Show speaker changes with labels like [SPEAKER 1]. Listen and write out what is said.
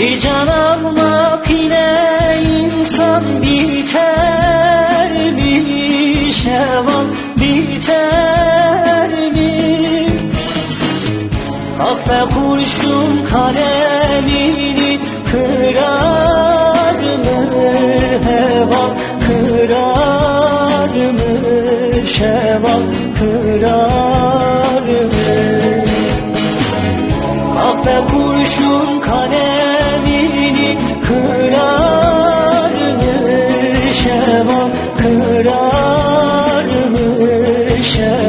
[SPEAKER 1] Bir can almak ile insan biter mi? Şeval biter mi? Kahve kurşun kalemini kırar mı? Heval kırar mı? Şeval kırar mı? Kahve kurşun kalemini solution